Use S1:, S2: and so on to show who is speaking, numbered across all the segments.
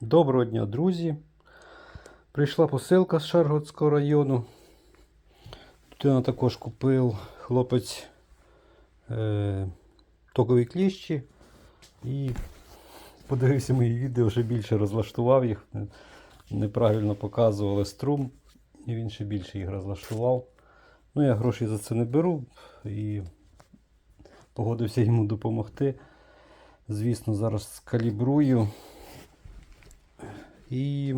S1: Доброго дня, друзі. Прийшла посилка з Шаргородського району. Тут я також купив хлопець е, токові кліщі і подивився мої відео, вже більше розлаштував їх. Неправильно показували струм, і він ще більше їх розлаштував. Ну, я грошей за це не беру і погодився йому допомогти. Звісно, зараз скалібрую. І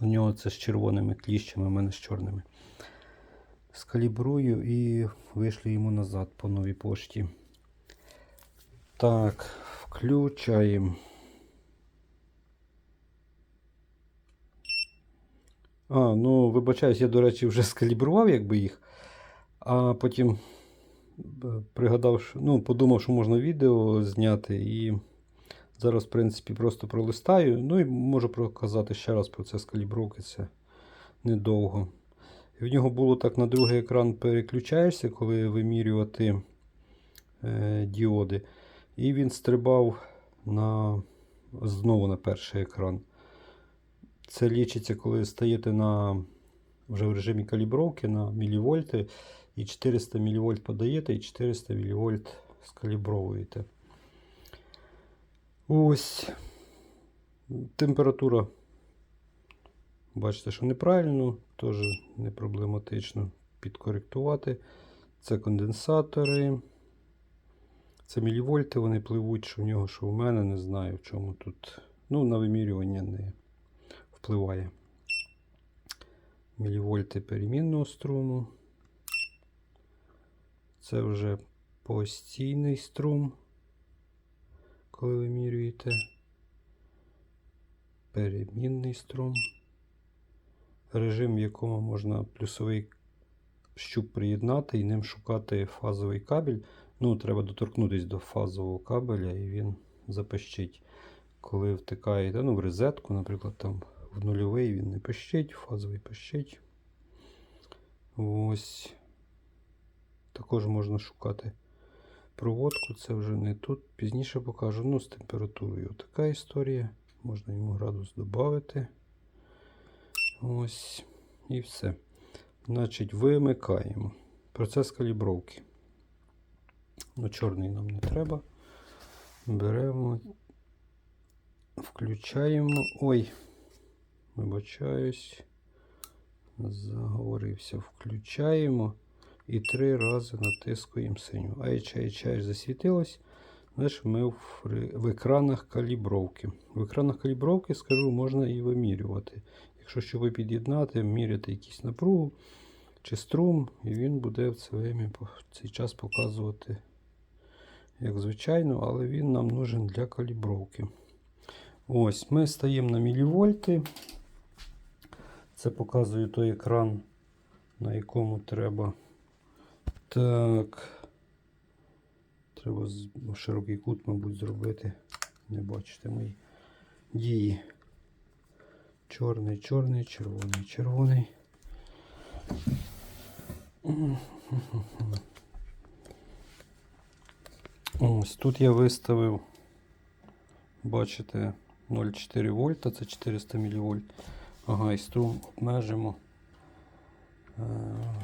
S1: у нього це з червоними кліщами, у мене з чорними. Скалібрую і вийшли йому назад по новій пошті. Так, включаємо. А, ну, вибачаюсь, я, до речі, вже скалібрував якби їх, а потім е, пригадав, що, ну, подумав, що можна відео зняти і. Зараз, в принципі, просто пролистаю. Ну і можу показати ще раз процес калібровки. Це недовго. В нього було так на другий екран переключаєшся, коли вимірювати е, діоди. І він стрибав на, знову на перший екран. Це лічиться, коли стаєте на, вже в режимі калібровки на мілівольти. І 400 мВ подаєте, і 400 мВ скалібровуєте. Ось температура. Бачите, що неправильно, теж не проблематично підкоректувати. Це конденсатори. Це мілівольти, вони пливуть, що в нього, що в мене, не знаю в чому тут. Ну, на вимірювання не впливає. Мілівольти перемінного струму. Це вже постійний струм коли вимірюєте перемінний струм, режим, в якому можна плюсовий щуп приєднати і ним шукати фазовий кабель. Ну, треба доторкнутися до фазового кабеля і він запищить. Коли втикаєте ну, в розетку, наприклад, там в нульовий він не пищить, фазовий пищить. Ось. Також можна шукати проводку, це вже не тут. Пізніше покажу. Ну, з температурою така історія. Можна йому градус додати. Ось. І все. Значить, вимикаємо. Процес калібровки. Ну, чорний нам не треба. Беремо, включаємо. Ой, вибачаюсь. Заговорився. Включаємо. І три рази натискуємо синю. Айч засвітилось. Знаєш, ми в, екранах калібровки. В екранах калібровки, скажу, можна і вимірювати. Якщо щоб ви під'єднати, міряти якусь напругу чи струм, і він буде в цей час показувати, як звичайно, але він нам нужен для калібровки. Ось, ми стаємо на мілівольти. Це показує той екран, на якому треба. Так. Треба широкий кут, мабуть, зробити. Не бачите мої дії. Чорний, чорний, червоний, червоний. Ось тут я виставив, бачите, 0,4 вольта, це 400 мВ. Ага, і струм обмежимо. Е,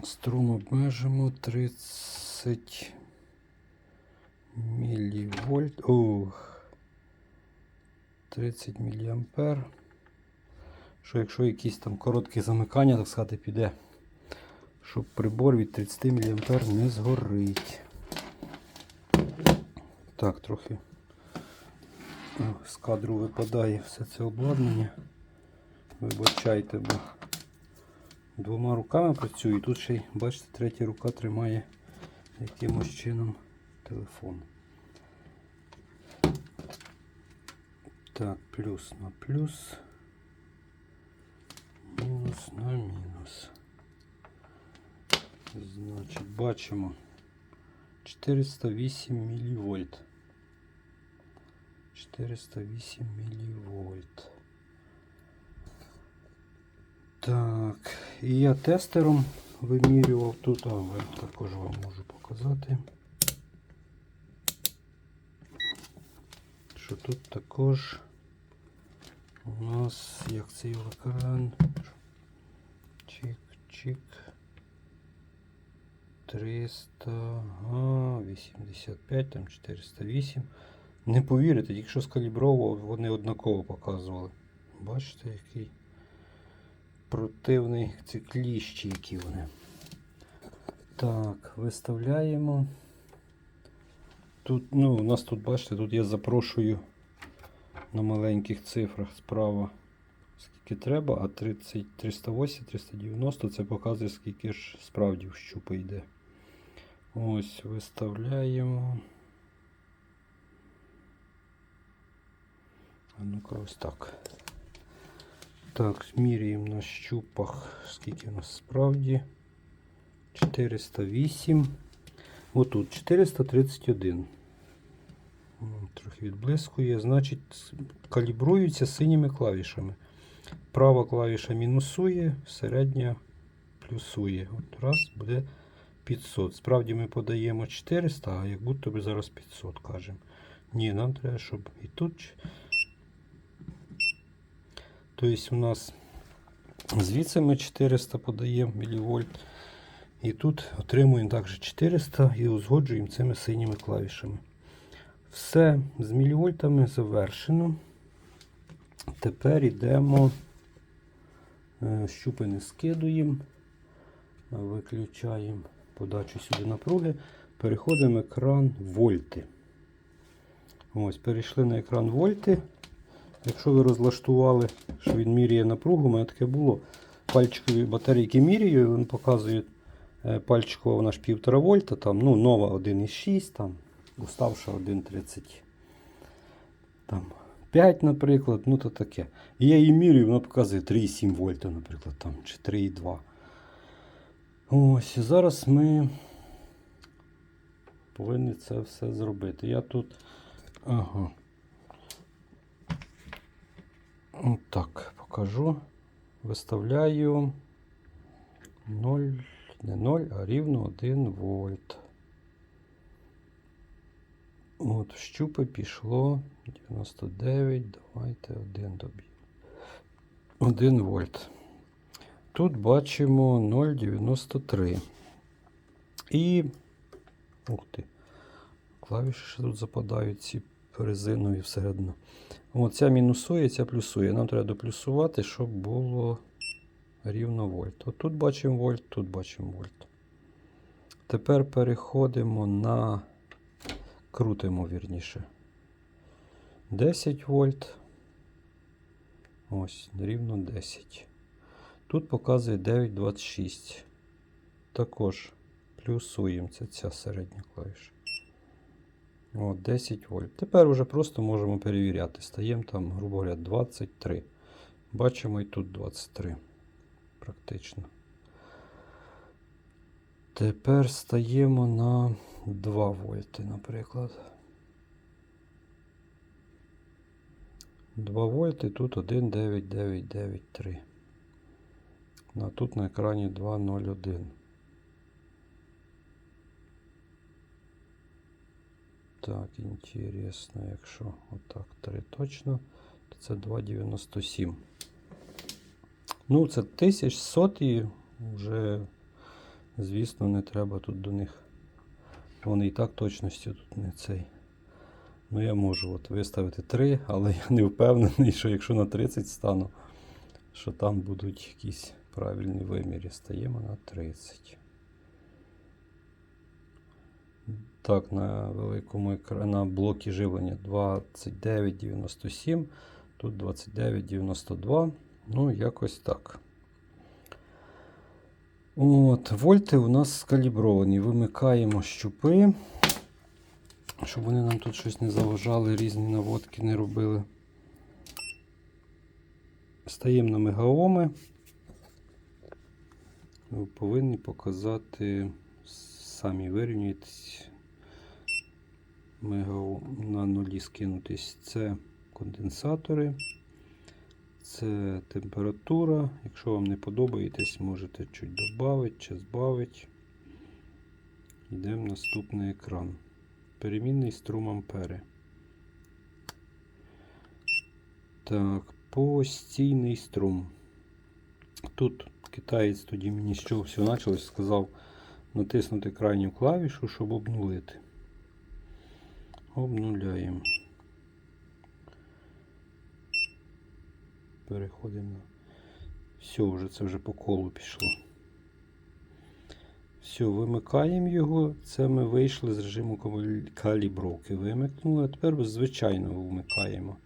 S1: Струм обмежимо 30 мілівольт. Ух. 30 міліампер. Що якщо якісь там короткі замикання, так сказати, піде, щоб прибор від 30 мА не згорить. Так, трохи з кадру випадає все це обладнання. Вибачайте, бо двома руками працюю. І тут ще й, бачите, третя рука тримає якимось чином телефон. Так, плюс на плюс. Мінус на мінус. Значить, бачимо 408 мілівольт. 408 мілівольт. Так, і я тестером вимірював тут, а ви також вам можу показати. Що тут також у нас, як цей екран. Чик, чик. 300, а, 85, там 408. Не повірите, якщо скалібровував, вони однаково показували. Бачите, який противний ці кліщі, які вони. Так, виставляємо. Тут, ну, у нас тут, бачите, тут я запрошую на маленьких цифрах справа скільки треба, а 30, 308, 390 це показує, скільки ж справді в щупи йде. Ось, виставляємо. А ну-ка ось так. Так, міряємо на щупах, скільки у нас справді. 408. Отут 431. Трохи відблискує. Значить, калібруються синіми клавішами. Права клавіша мінусує, середня плюсує. От раз буде 500. Справді ми подаємо 400, а як будто би зараз 500 кажемо. Ні, нам треба, щоб і тут. Тобто у нас звідси ми 400 подаємо мілівольт. І тут отримуємо також 400 і узгоджуємо цими синіми клавішами. Все з мілівольтами завершено. Тепер йдемо, е, щупи не скидуємо, виключаємо подачу сюди напруги. Переходимо екран вольти. Ось, перейшли на екран вольти. Якщо ви розлаштували, що він міряє напругу, у мене таке було. Пальчикові батарейки міряю, він показує е, пальчикова вона ж 1,5 вольта, там, ну, нова 1,6, там, уставша 1,30. Там 5, наприклад, ну то таке. І я її міряю, вона показує 3,7 вольта, наприклад, там, чи 3,2. Ось, і зараз ми повинні це все зробити. Я тут. Ага. Так, покажу. Виставляю 0, не 0, а рівно 1 вольт. От, в щупи пішло 99, давайте 1 доб'ємо. 1 вольт. Тут бачимо 0,93. І. Ух ти. Клавіші ще тут западають ці резинові всередину. От ця мінусує, ця плюсує. Нам треба доплюсувати, щоб було рівно вольт. От тут бачимо вольт, тут бачимо вольт. Тепер переходимо на крутимо вірніше. 10 вольт. Ось, рівно 10. Тут показує 9,26. Також плюсуємо це ця середня клавіша. О, 10 вольт. Тепер вже просто можемо перевіряти. Стаємо там, грубо говоря, 23. Бачимо і тут 23. Практично. Тепер стаємо на 2 вольти, наприклад. 2 вольти, тут 1,9993. А тут на екрані 2,01. Так, інтересно, якщо отак 3 точно, то це 2,97. Ну, це 1100 і вже, звісно, не треба тут до них. Вони і так точністю тут не цей. Ну, я можу от виставити 3, але я не впевнений, що якщо на 30 стану, що там будуть якісь правильні виміри. Стаємо на 30. Так, на великому екрані на блокі живлення 2997, тут 2992. Ну, якось так. От, Вольти у нас скалібровані. Вимикаємо щупи, щоб вони нам тут щось не заважали, різні наводки не робили. Стаємо на мегаоми. Ви повинні показати, самі вирівнюєтесь. Мега на нулі скинутись. Це конденсатори, це температура. Якщо вам не подобаєтесь, можете чуть додати чи збавити. Йдемо наступний екран. Перемінний струм ампери. Так, постійний струм. Тут китаєць тоді мені з чого все почалось, сказав натиснути крайню клавішу, щоб обнулити. Обнуляємо. Переходимо на. Все, вже це вже по колу пішло. Все, вимикаємо його. Це ми вийшли з режиму калібровки. Вимикнули, а тепер звичайно вмикаємо.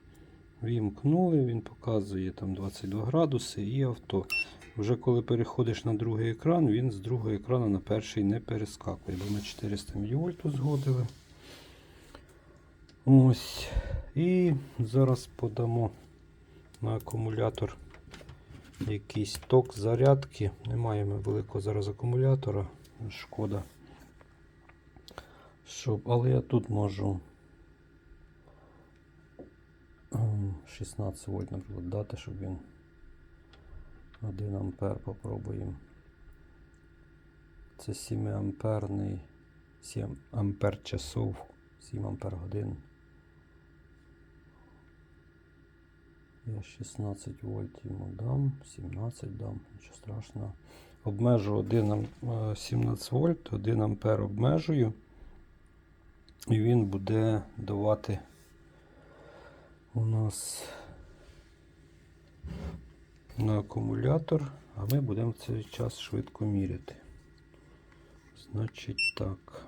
S1: Вімкнули, він показує там 22 градуси і авто. Вже коли переходиш на другий екран, він з другого екрану на перший не перескакує, бо ми 400 мВ згодили. Ось. І зараз подамо на акумулятор якийсь ток зарядки. Немає великого зараз акумулятора. Шкода. Щоб, але я тут можу ем, 16 вольт, наприклад, дати, щоб він 1 ампер попробуємо. Це 7 амперний 7 ампер часов, 7 ампер годин. Я 16 вольт йому дам, 17 дам, нічого страшного. Обмежу 1 е, 17 вольт, 1 ампер обмежую. І він буде давати у нас на акумулятор, а ми будемо в цей час швидко міряти. Значить так.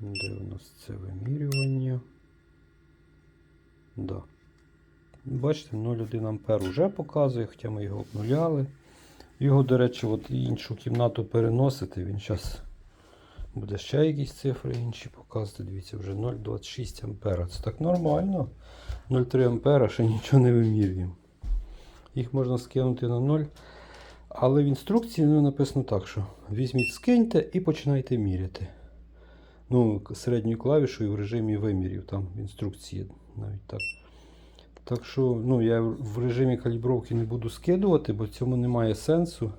S1: Де у нас це вимірювання? Да. Бачите, 0,1 ампер вже показує, хоча ми його обнуляли. Його, до речі, от іншу кімнату переносити. Він зараз буде ще якісь цифри інші показувати. Дивіться, вже 0,26 ампера. Це так нормально. 0,3 ампера ще нічого не вимірюємо. Їх можна скинути на 0. Але в інструкції ну, написано так, що візьміть, скиньте і починайте міряти. Ну, середньою клавішою в режимі вимірів, там в інструкції навіть так. Так що ну, я в режимі калібровки не буду скидувати, бо цьому немає сенсу.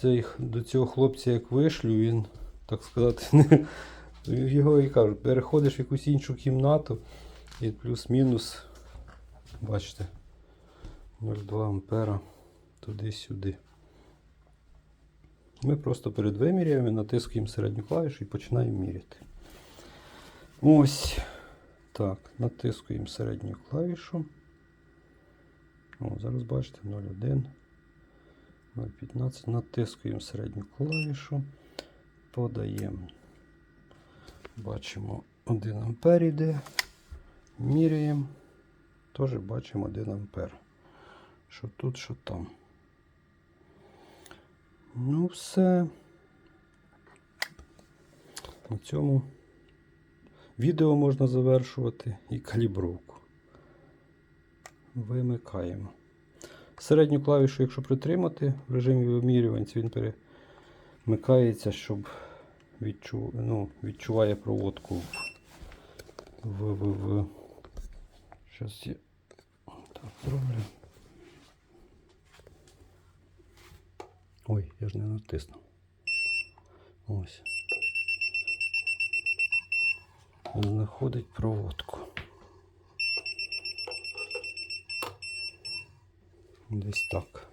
S1: Цей, до цього хлопця, як вишлю, він, так сказати, не, його і кажуть, переходиш в якусь іншу кімнату і плюс-мінус, бачите, 0,2 ампера туди-сюди. Ми просто перед виміряємо, натискаємо середню клавішу і починаємо міряти. Ось. Так, натискуємо середню клавішу. О, зараз бачите 0,1, 0,15. Натискуємо середню клавішу. Подаємо. Бачимо 1 ампер іде. Міряємо. Теж бачимо 1 ампер. Що тут, що там. Ну, все. На цьому відео можна завершувати і калібровку. Вимикаємо. Середню клавішу, якщо притримати в режимі вимірювань, він перемикається, щоб відчу... ну, відчуває проводку в, в, в, в... Щас я так зроблю. Ой, я ж не натиснув. Ось. Знаходить проводку. Десь так.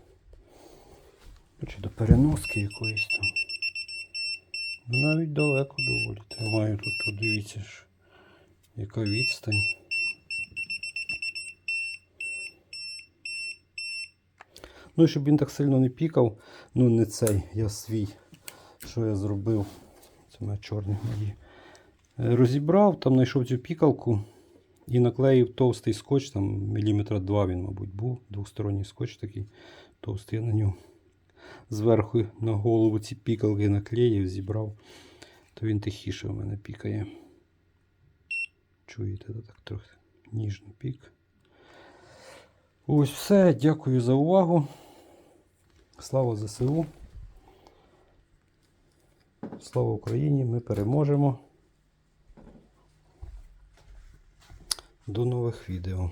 S1: Чи до переноски якоїсь там. Ну, Навіть далеко доволі. Тримаю тут дивіться ж, яка відстань. Ну і щоб він так сильно не пікав, ну не цей, я свій, що я зробив. Це моя чорні мої. Розібрав, там знайшов цю пікалку і наклеїв товстий скотч, там міліметра два він, мабуть, був. Двосторонній скотч такий товстий. Я на нього зверху на голову ці пікалки наклеїв, зібрав, то він тихіше в мене пікає. Чуєте, так трохи ніжно пік. Ось все. Дякую за увагу. Слава ЗСУ. Слава Україні! Ми переможемо. До нових відео.